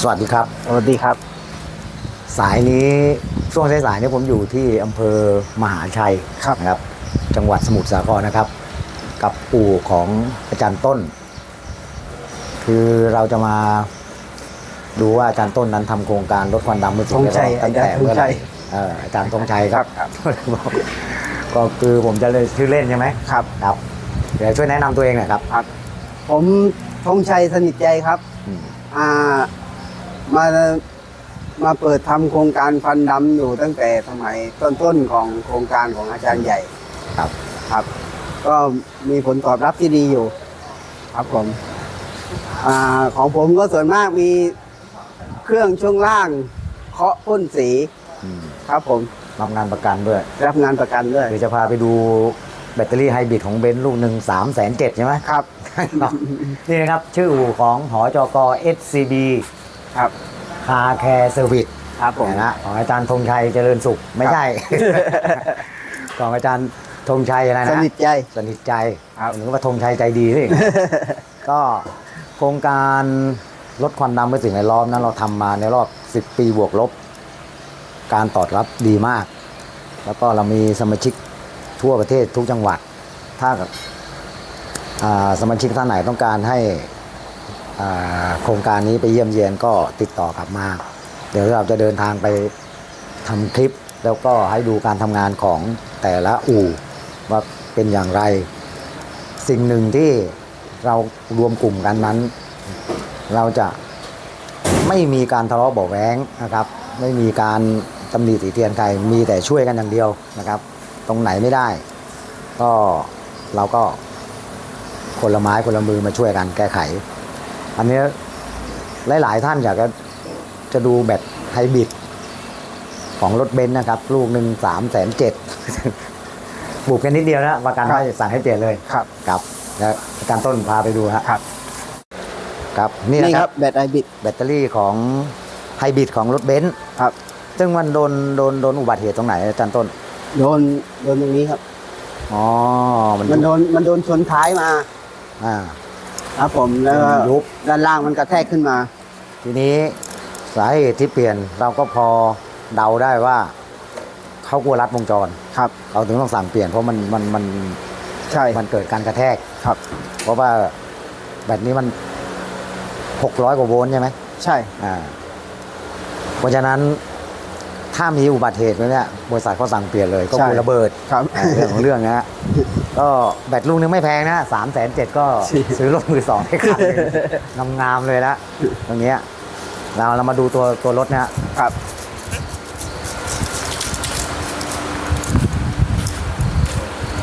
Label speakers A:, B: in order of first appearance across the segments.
A: สวัสดีครับ
B: สวัสดีครับ
A: สายนี้ช่วงสายๆนี้ผมอยู่ที่อำเภอมหาชัย
B: ครับ
A: นะครับ จังหวัดสมุทรสาครนะครับ กับปู่ของอาจารย์ต้น คือเราจะมาดูว่าอาจารย์ต้นนั้นทำโครงการลดควันดำเมื่อ
B: ธงชัย
A: ตั้งแต่เมื่อไหร่
B: อาจารย์ธงชัย
A: เอ่ออาจารย์ธงชัยครับ
B: ครับ
A: ก็คือผมจะเลยชื่อเล่นใช่ไหม
B: ครับ
A: ครับเดี๋ยวช่วยแนะนำตัวเองหน่อยครับ
B: ครับ ผมธงชัยสนิทใจครับ
A: อืม
B: อ่า มามาเปิดทำโครงการฟันดำอยู่ตั้งแต่สมัยต้นๆของโครงการของอาจารย์ใหญ่
A: ครับ
B: ครับ ก็มีผลตอบรับที่ดีอยู่ ครับผมอ่าของผมก็ส่วนมากมีเครื่องช่วงล่างเคาะพ่นสี
A: อืม
B: ครับผม
A: รับงานประกันด้วย
B: รับงานประกันด้วย
A: เดี๋ยวจะพาไปดูแบตเตอรี่ไฮบริดของเบนซ์ลูกหนึ่งสามแสนเจ็ดใช่ไหม
B: ครับ
A: นี่นะครับ ชื่ออู่ของหอจก SCB
B: ครับ
A: คาแคร์เซอร์วิส
B: ครับผม
A: นะของอาจารย์ธงชัยเจริญสุข ไม่ใช่ ของอาจารย์ธงชัยอะไรนะ
B: สนิทใจ
A: สนิทใจ
B: ครับ
A: หรือว่าธงชัยใจดีนี่ก็โครงการลดควันดำเพื่อสิ่งแวดล้อมนั้นเราทำมาในรอบ 10 ปีบวกลบ การตอบรับดีมาก แล้วก็เรามีสมาชิกทั่วประเทศทุกจังหวัด ถ้าอ่าสมาชิกท่านไหนต้องการให้อ่า โครงการนี้ไปเยี่ยมเยียนก็ติดต่อกลับมา เดี๋ยวเราจะเดินทางไปทำคลิป แล้วก็ให้ดูการทำงานของแต่ละอู่ว่าเป็นอย่างไร สิ่งหนึ่งที่เรารวมกลุ่มกันนั้น เราจะไม่มีการทะเลาะเบาะแวงนะครับ ไม่มีการตำหนิติเตียนใครมีแต่ช่วยกันอย่างเดียวนะครับ ตรงไหนไม่ได้ ก็เราก็คนละไม้คนละมือมาช่วยกันแก้ไข อันนี้หลาย ๆ ท่านอยากจะจะดูแบตไฮบริดของรถเบนซ์นะครับ ลูกหนึ่งสามแสนเจ็ดบุกกันนิดเดียวนะประกัน
B: ครับ
A: ไม่สั่งให้เปลี่ยนเลย
B: ครับ
A: ครับแล้วอาจารย์ต้นพาไปดูฮะ
B: ครับ
A: ครับนี่
B: นี่
A: นะ
B: ค
A: ค
B: รั
A: รั
B: บบแบตไอบิด
A: แบตเตอรี่ของไฮบริดของรถเบนซ์
B: ครับ
A: ซึ่งมันโดนโดนโดนอุบัติเหตุตรงไหนอาจารย์ต้น
B: โดนโดนตรงนี้ครับ
A: อ๋อมัน
B: มันโดนมันโดนชนท้ายมา
A: อ่า
B: ครับผมแล้วก็
A: ยุบ
B: ด้านล่างมันกระแทกขึ้นมา
A: ทีนี้สาเหตุที่เปลี่ยนเราก็พอเดาได้ว่าเขากลัวรัดวงจร
B: ครับ
A: เขาถึงต้องสั่งเปลี่ยนเพราะมันมันมัน
B: ใช่
A: มันเกิดการกระแทก
B: ครับ
A: เพราะว่าแบตนี้มันหกร้อยกว่าโวลต์ใช่ไหม
B: ใช่
A: อ่า เพราะฉะนั้น ถ้ามีอุบัติเหตุเนี่ยบริษัทเขาสั่งเปลี่ยนเลยก็คือระเบิด
B: ครับ
A: อ่าเรื่องของเรื่องนะฮะก็แบตลูกนึงไม่แพงนะสามแสนเจ็ดก็
B: ใช่
A: ซื้อรถมือสองให้คันหนึ่งงามๆเลยละตรงเนี้ยเราเรามาดูตัวตัวรถนะฮะ
B: ครับ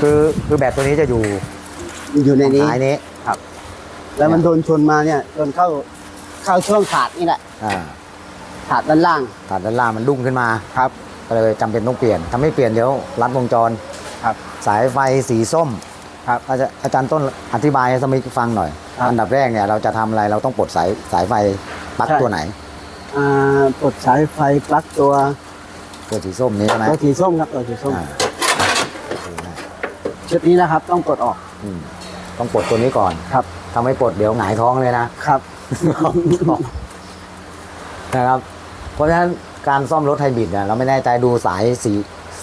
A: คือคือแบตตัวนี้จะอยู่
B: อยู่ในนี้
A: ท้ายนี้
B: ครับ แล้วมันโดนชนมาเนี่ยโดนเข้าเข้าช่วงขาดนี่แหละ
A: อ่า
B: ขาดด้านล่าง
A: ถาดด้านล่างมันดุ้งขึ้นมา
B: ครับ
A: ก็เลยจำเป็นต้องเปลี่ยนถ้าไม่เปลี่ยนเดี๋ยวรัดวงจร
B: ครับ
A: สายไฟสีส้ม
B: ครับ
A: อาจารย์อาจารย์ต้นอธิบายให้สมาชิกฟังหน่อย
B: ครับ
A: อันดับแรกเนี่ยเราจะทำอะไรเราต้องปลดสายสายไฟปลั๊ก
B: ใช่
A: ตัวไหน
B: อ่าปลดสายไฟปลั๊กตัว
A: ตัวสีส้มนี้ใช่ไหม
B: ตัวสีส้มครับตัวสีส้ม
A: อ่า
B: ชุดนี้นะครับ ต้องปลดออก
A: อืมต้องปลดตัวนี้ก่อน
B: ครับ
A: ถ้าไม่ปลดเดี๋ยวหงายท้องเลยนะ
B: ครับ
A: นะครับ เพราะฉะนั้นการซ่อมรถไฮบริดเนี่ยเราไม่แน่ใจดูสายสี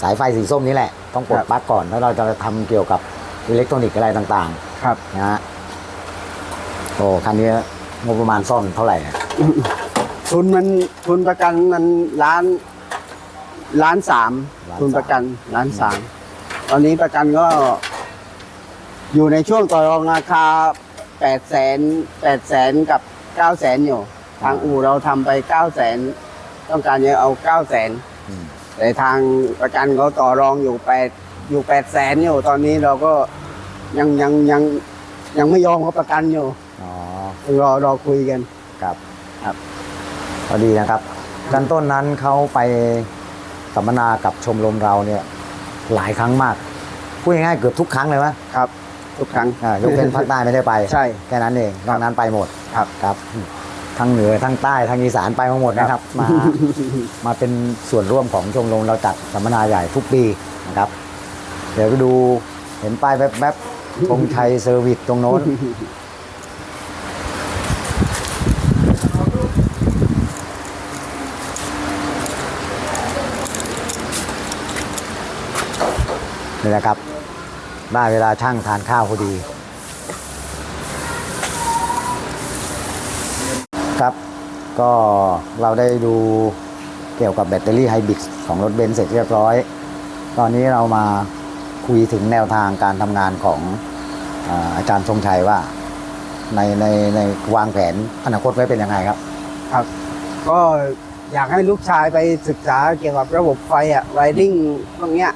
A: สายไฟสีส้มนี้แหละ ต้องปลด
B: ครับ
A: ปลั๊กก่อนแล้วเราจะทำเกี่ยวกับอิเล็กทรอนิกส์อะไรต่าง
B: ครับ
A: ๆ นะฮะโอ้คันนี้งบประมาณซ่อมเท่าไหร่อะ
B: ทุนมันทุนประกันมันล้านล้านสามทุนประกันล้านสามตอนนี้ประกันก็ อยู่ในช่วงต่อรองราคาแปดแสนแปดแสนกับเก้าแสนอยู่ ทางอู่เราทำไปเก้าแสน ต้องการจะเอาเก้าแสน
A: อืม
B: แต่ทางประกันเขาต่อรองอยู่แปดอยู่แปดแสนอยู่ตอนนี้เราก็ยังยังยังยังไม่ยอมเขาประกันอยู่
A: อ๋อ
B: รอรอคุยกัน
A: ครับ
B: ครับ
A: พอดีนะครับกันต้นนั้นเขาไปสัมมนากับชมรมเราเนี่ย หลายครั้งมากพูดง่ายๆเกือบทุกครั้งเลยวะ
B: ครับ ทุกครั้ง
A: อ่ายกเว้นภาคใต้ไม่ได้ไป
B: ใช่
A: แค่นั้นเองนอกนั้นไปหมด
B: ครับ
A: ครับ ทั้งเหนือทั้งใต้ทั้งอีสานไปมาหมดนะครับ มามาเป็นส่วนร่วมของชมรมเราจัดสัมมนาใหญ่ทุกปีนะครับ เดี๋ยวดูเห็นป้ายแป๊บๆธงชัยเซอร์วิสตรงโน้นนี่นะครับได้เวลาช่างทานข้าวพอดี ครับ ก็เราได้ดูเกี่ยวกับแบตเตอรี่ไฮบริดของรถเบนซ์เสร็จเรียบร้อย ตอนนี้เรามาคุยถึงแนวทางการทำงานของอาอาจารย์ทรงชัยว่าในในในวางแผนอนาคตไว้เป็นยังไงครับ
B: ครับ ก็อยากให้ลูกชายไปศึกษาเกี่ยวกับระบบไฟอะไวริงพวกเนี้ย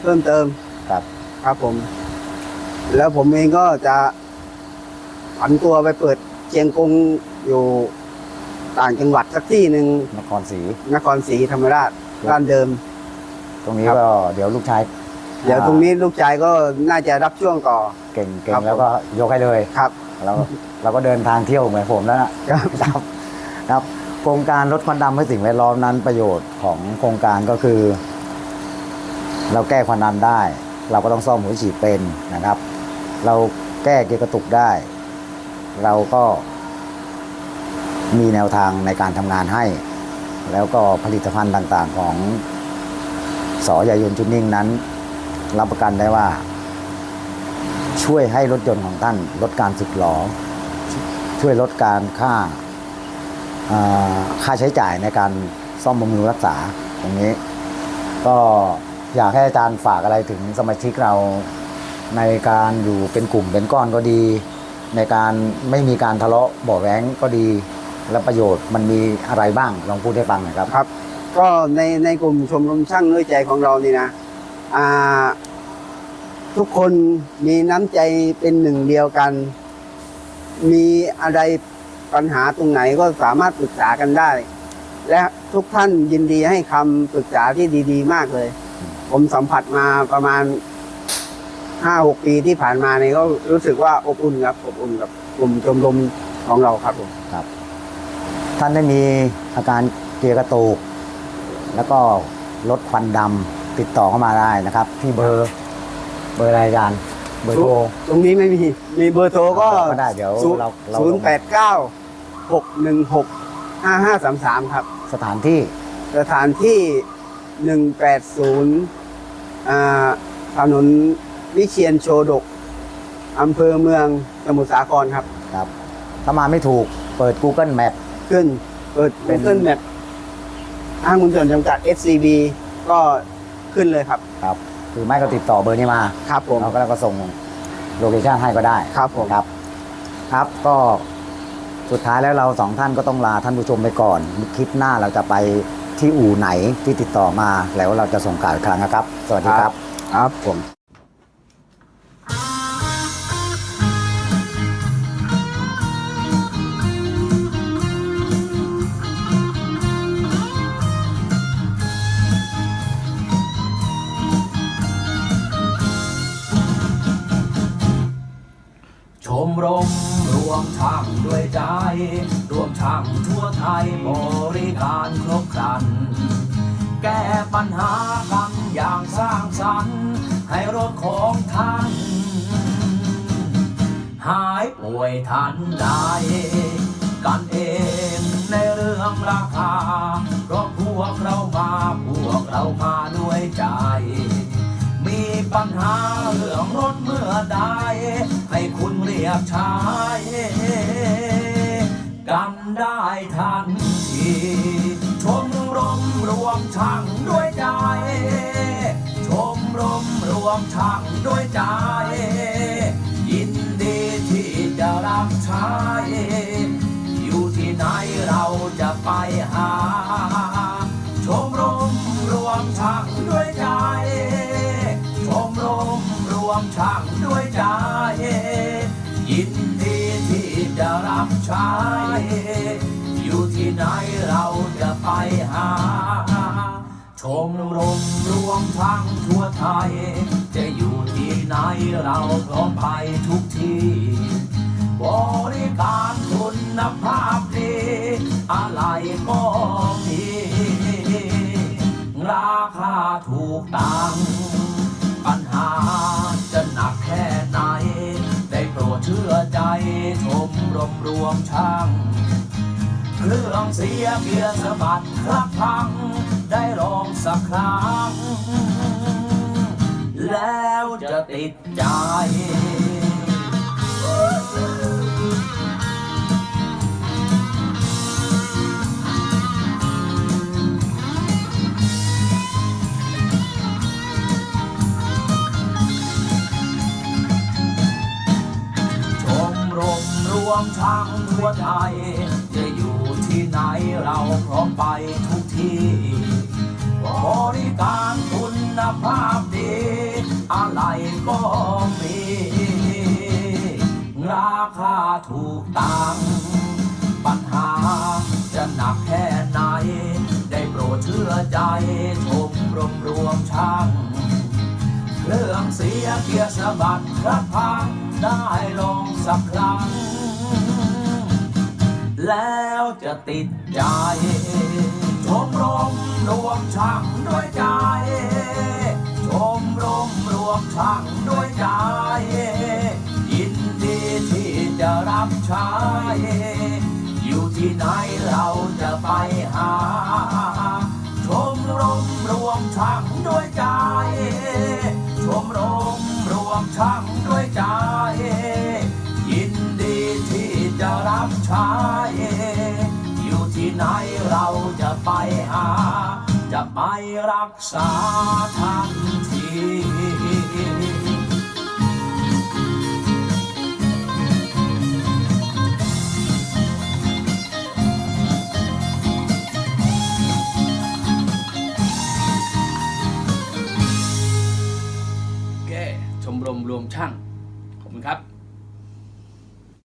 B: เพิ่มเติม
A: ครับ
B: ครับผม แล้วผมเองก็จะผันตัวไปเปิดเชียงกงอยู่ ต่างจังหวัดสักที่หนึ่ง
A: นครศรี
B: นครศรีธรรมราชร้านเดิม
A: ตรงนี้
B: ครับ
A: ก็เดี๋ยวลูกชาย
B: เดี๋ยวตรงนี้ลูกชายก็น่าจะรับช่วงต่อ
A: เก่งเก่
B: ครั
A: ง
B: บ
A: แล้วก็ยกให้เลย
B: ครับ
A: เราเราก็เดินทางเที่ยวเหมือนผมแล้วนะครับครับครับโครงการลดควันดำเพื่อสิ่งแวดล้อมนั้นประโยชน์ของโครงการก็คือ เราแก้ควันดำได้ เราก็ต้องซ่อมหัวฉีดเป็นนะครับ เราแก้เกียร์กระตุกได้ เราก็ มีแนวทางในการทำงานให้ แล้วก็ผลิตภัณฑ์ต่างๆของสอยายนจุนนิ่งนั้น รับประกันได้ว่า ช่วยให้รถยนต์ของท่านลดการสึกหรอช่วยลดการค่าค่าใช้จ่ายในการซ่อมบำรุงรักษาตรงนี้ ก็อยากให้อาจารย์ฝากอะไรถึงสมาชิกเราในการอยู่เป็นกลุ่มเป็นก้อนก็ดี ในการไม่มีการทะเลาะบ่อแว้งก็ดี และประโยชน์มันมีอะไรบ้างลองพูดให้ฟังหน่อยครับ
B: ครับ ก็ในในกลุ่มชมรมช่างด้วยใจของเรานี่นะอ่าทุกคนมีน้ำใจเป็นหนึ่งเดียวกัน มีอะไรปัญหาตรงไหนก็สามารถปรึกษากันได้ และทุกท่านยินดีให้คำปรึกษาที่ดีๆ มากเลย ผมสัมผัสมาประมาณห้าหกปีที่ผ่านมาเนี่ยก็รู้สึกว่าอบอุ่นครับอบอุ่นกับกลุ่มชมรมของเราครับผม
A: ท่านได้มีอาการเกียร์กระตุก แล้วก็ลดควันดำติดต่อเข้ามาได้นะครับ ที่เบอร์ เบอร์อะไรอาจารย์เบอร์โทร
B: ตรงนี้ไม่มี มีเบอร์โทรก็
A: ก็ได้เดี๋ยวเราเรา
B: ศูนย์แปดเก้าหกหนึ่งหกห้าห้าสามสามครับ
A: สถานที่
B: สถานที่หนึ่งแปดศูนย์ถนนวิเชียนโชดกอำเภอเมืองสมุทรสาครครับ
A: ครับ ถ้ามาไม่ถูกเปิด Google Map
B: ขึ้นเปิด
A: เป็น
B: Google Map ห้างหุ้นส่วนจำกัด SCB ก็ขึ้นเลยครับ
A: ครับหรือไม่ก็ติดต่อเบอร์นี้มา
B: ครับผม
A: เราก็เราก็ส่งโลเคชั่นให้ก็ได้
B: ครับผม
A: ครับ ครับก็สุดท้ายแล้วเราสองท่านก็ต้องลาท่านผู้ชมไปก่อน คลิปหน้าเราจะไปที่อู่ไหนที่ติดต่อมาแล้วเราจะส่งข่าวอีกครั้งนะครับ สวัสดีครับ
B: ครับผม
C: รวมช่างทั่วไทยบริการครบครัน แก้ปัญหากันอย่างสร้างสรรค์ให้รถของท่าน หายป่วยทันใดกันเองในเรื่องราคา เพราะพวกเรามาพวกเรามาด้วยใจ มีปัญหาเรื่องรถเมื่อใดให้คุณเรียกใช้ กันได้ทันทีชมรมรวมช่างด้วยใจ ชมรมรวมช่างด้วยใจ ยินดีที่จะรับใช้อยู่ที่ไหนเราจะไปหา ชมรมรวมช่างด้วยใจ ชมรมรวมช่างด้วยใจ ยินดี รับใช้อยู่ที่ไหนเราจะไปหา ชมรมรวมทั้งทั่วไทย จะอยู่ที่ไหนเราพร้อมไปทุกที่ บริการคุณภาพ วงช่างเครื่องเสียเกียร์สะบัดคลักพังได้ลองสักครั้ง แล้วจะติดใจ วมช่างทั่วไทยจะอยู่ที่ไหนเราพร้อมไปทุกที่ บริการคุณภาพดี อะไรก็มี ราคาถูกตังปัญหาจะหนักแค่ไหน ได้โปรดเชื่อใจชมรมรวมช่างเครื่องเสียเกียร์สะบัดพระพังได้ลองสักครั้ง แล้วจะติดใจชมรมรวมช่างด้วยใจ ชมรมรวมช่างด้วยใจ ยินดีที่จะรับใช้อยู่ที่ไหนเราจะ จะไปรักษาทันทีมรมรวมช่าง